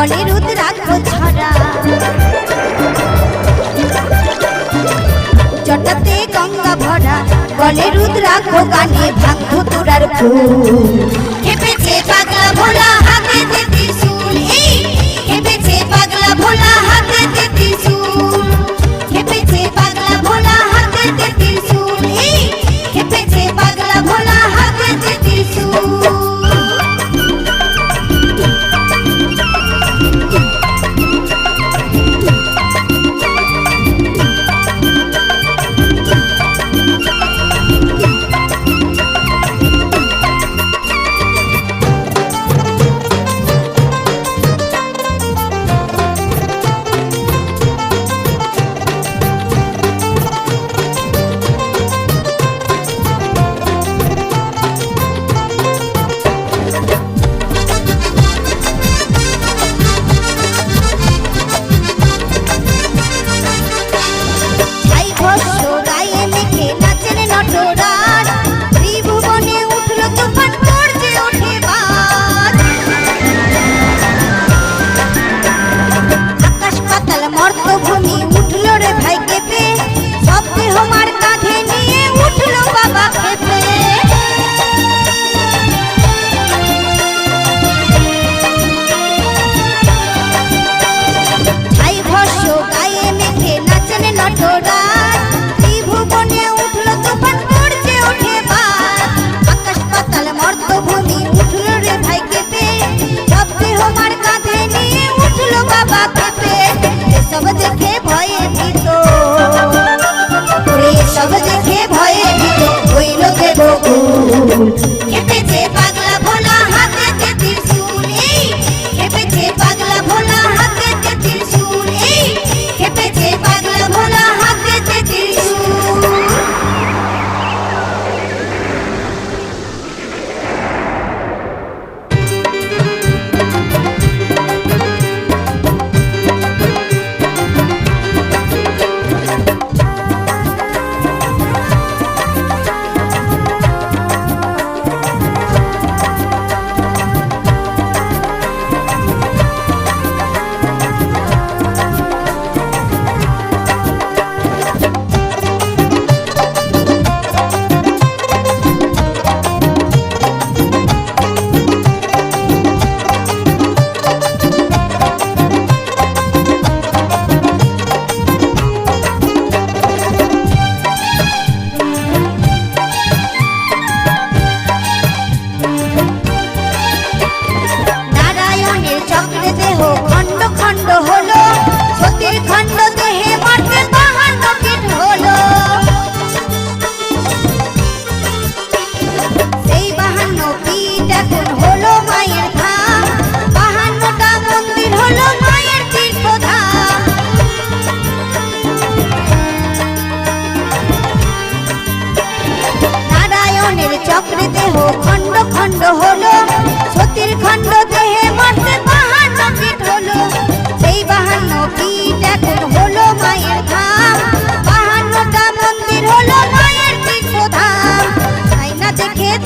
বলে রুদ্রাক্ষ ছড়া জটাতে গঙ্গা ভরা বলে রুদ্রাক্ষ গানে ভাঙ ধুতুরার ফুল। খেপেছে পাগলা ভোলা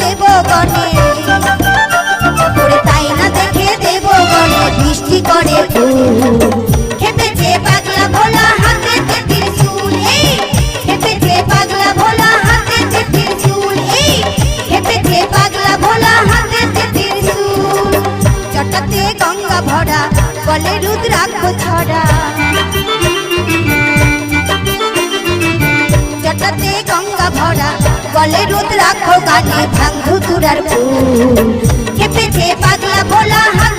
দেব গণে। ওরে তাই না দেখে দেব গণে বৃষ্টি করে খেতে যে পাগলা ভোলা হাতে যে ত্রিশূল এই। খেতে যে পাগলা ভোলা হাতে যে ত্রিশূল এই। খেতে যে পাগলা ভোলা হাতে যে ত্রিশূল চটাতে ভরা बोले रुद्राक्ष गाने भंग तुरर फूल खेपे खे पगला भोला हम